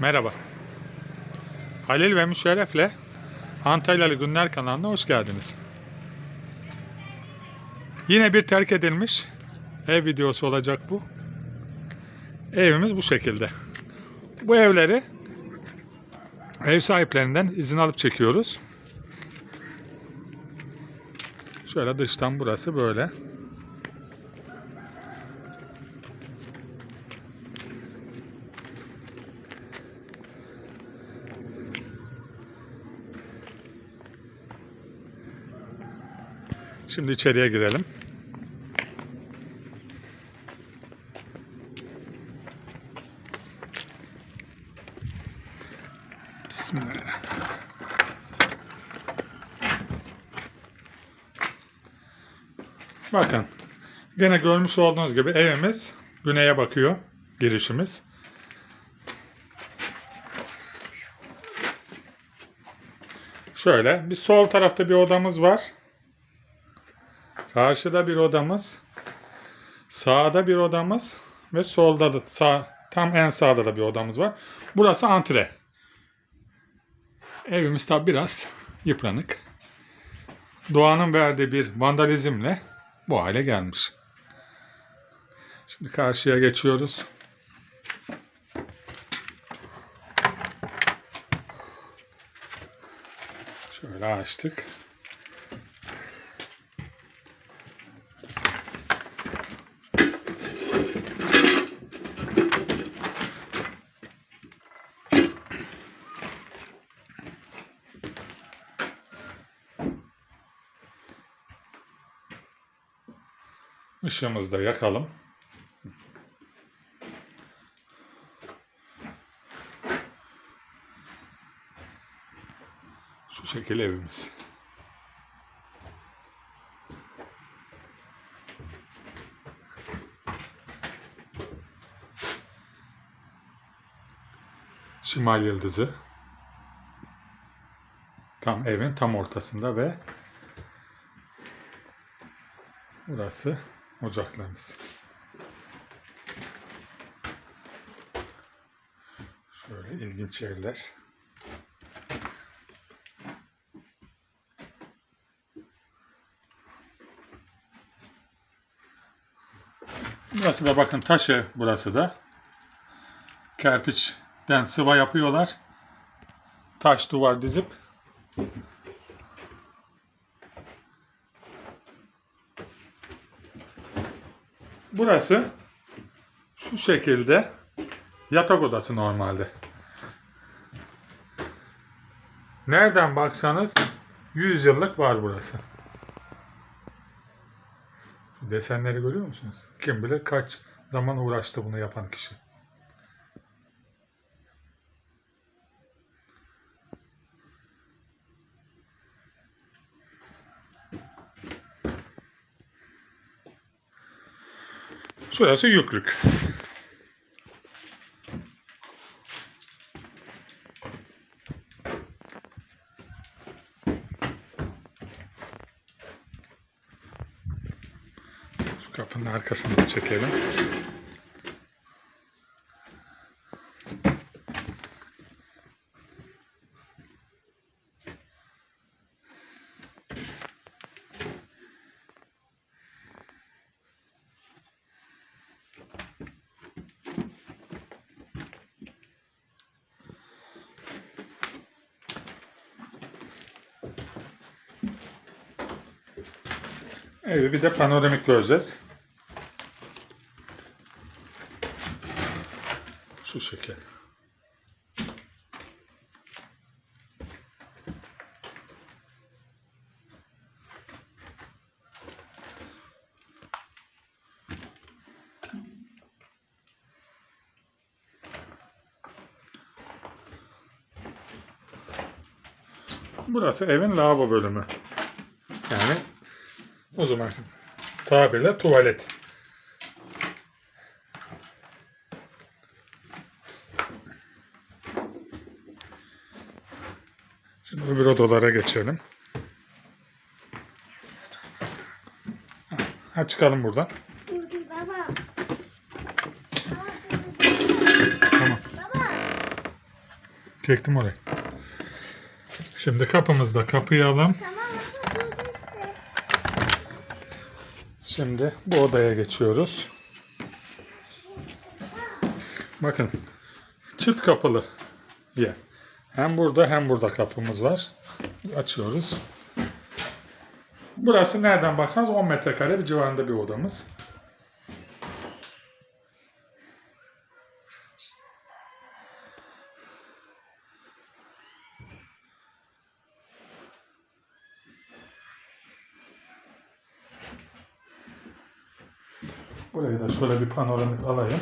Merhaba. Halil ve Müşerref'le Antalyalı Günler kanalına hoş geldiniz. Yine bir terk edilmiş ev videosu olacak bu. Evimiz bu şekilde. Bu evleri ev sahiplerinden izin alıp çekiyoruz. Şöyle dıştan burası böyle. Şimdi içeriye girelim. Bismillahirrahmanirrahim. Bakın. Gene görmüş olduğunuz gibi evimiz güneye bakıyor. Girişimiz. Şöyle bir sol tarafta bir odamız var. Karşıda bir odamız. Sağda bir odamız ve solda da sağ tam en sağda da bir odamız var. Burası antre. Evimiz tabi biraz yıpranık. Doğanın verdiği bir vandalizmle bu hale gelmiş. Şimdi karşıya geçiyoruz. Şöyle açtık. Işığımızı da yakalım. Şu şekil evimiz. Şimal yıldızı. Tam evin tam ortasında ve burası ocaklarımız. Şöyle ilginç yerler. Burası da bakın taşı burası da. Kerpiçten sıva yapıyorlar. Taş duvar dizip Burası şu şekilde yatak odası normalde. Nereden baksanız 100 yıllık var burası. Şu desenleri görüyor musunuz? Kim bilir kaç zaman uğraştı bunu yapan kişi. Şurası yüklük. Şu kapının arkasını da çekelim. Evi bir de panoramik göreceğiz. Şu şekil. Burası evin lavabo bölümü. O zaman tabirle tuvalet. Şimdi öbür odalara geçelim. Ha çıkalım buradan. Baba. Tamam. Baba. Çektim orayı. Şimdi kapımızda kapayalım. Tamam ama burada işte. Şimdi bu odaya geçiyoruz. Bakın çift kapılı yer. Hem burada hem burada kapımız var. Açıyoruz. Burası nereden baksanız 10 metrekare bir civarında bir odamız. Burayı da şöyle bir panoramik alayım.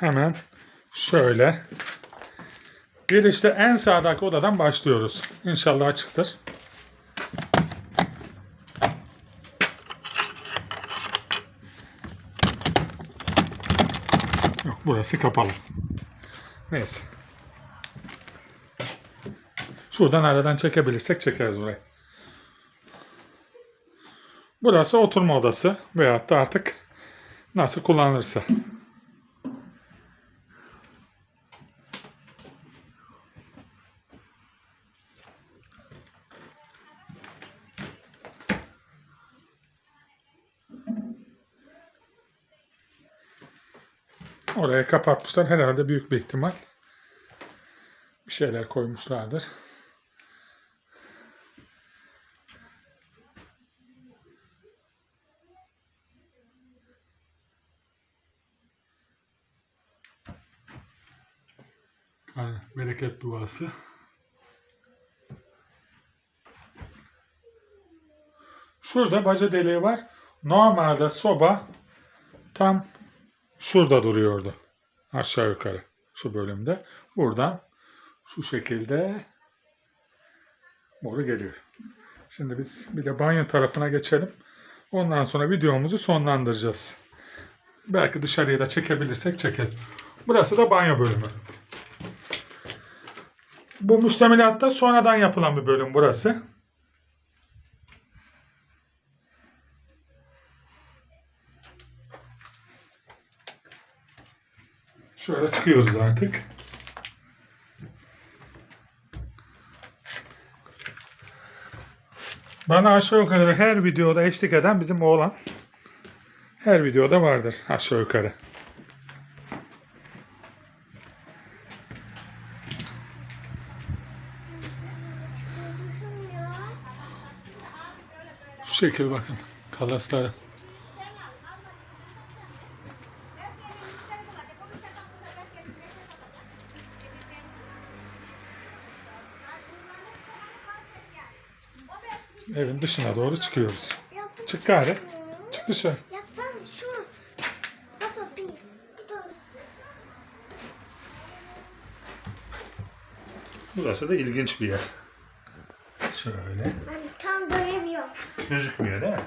Hemen şöyle girişte en sağdaki odadan başlıyoruz. İnşallah açıktır. Yok burası kapalı. Neyse. Şuradan aradan çekebilirsek çekeriz burayı. Burası oturma odası veyahut da artık nasıl kullanılırsa. Oraya kapatmışlar. Herhalde büyük bir ihtimal. Bir şeyler koymuşlardır. Yani bereket duası. Şurada baca deliği var. Normalde soba tam şurada duruyordu. Aşağı yukarı şu bölümde. Buradan şu şekilde boru geliyor. Şimdi biz bir de banyo tarafına geçelim. Ondan sonra videomuzu sonlandıracağız. Belki dışarıya da çekebilirsek çekeriz. Burası da banyo bölümü. Bu müştemilatta sonradan yapılan bir bölüm burası. Şöyle çıkıyoruz artık. Bana aşağı yukarı her videoda eşlik eden bizim oğlan. Her videoda vardır aşağı yukarı. Şu şekil bakın. Kalasları. Evin dışına doğru çıkıyoruz. Çık gari. Çık dışarı. Burası da ilginç bir yer. Şöyle. Ben tam göremiyorum. Gözükmüyor değil mi?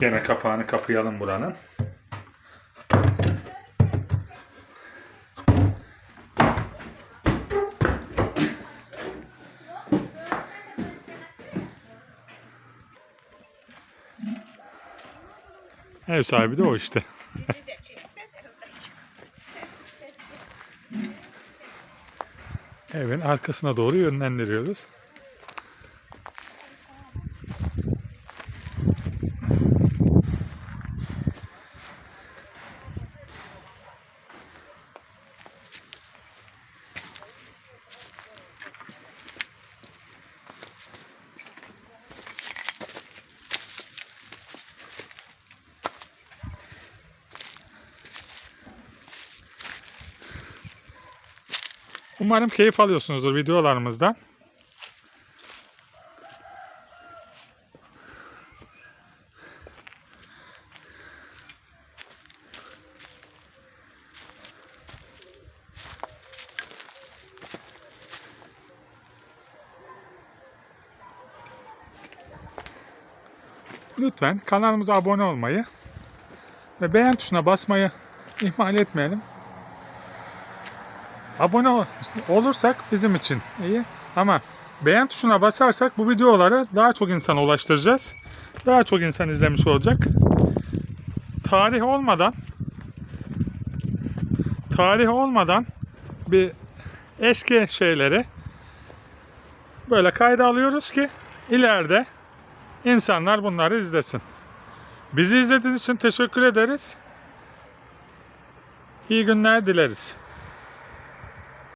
Gene kapağını kapayalım buranın. Ev sahibi de o işte. Evin arkasına doğru yönlendiriyoruz. Umarım keyif alıyorsunuzdur videolarımızdan. Lütfen kanalımıza abone olmayı ve beğen tuşuna basmayı ihmal etmeyelim. Abone ol- olursak bizim için iyi. Ama beğen tuşuna basarsak bu videoları daha çok insana ulaştıracağız. Daha çok insan izlemiş olacak. Tarih olmadan tarih olmadan bir eski şeyleri böyle kayda alıyoruz ki ileride insanlar bunları izlesin. Bizi izlediğiniz için teşekkür ederiz. İyi günler dileriz.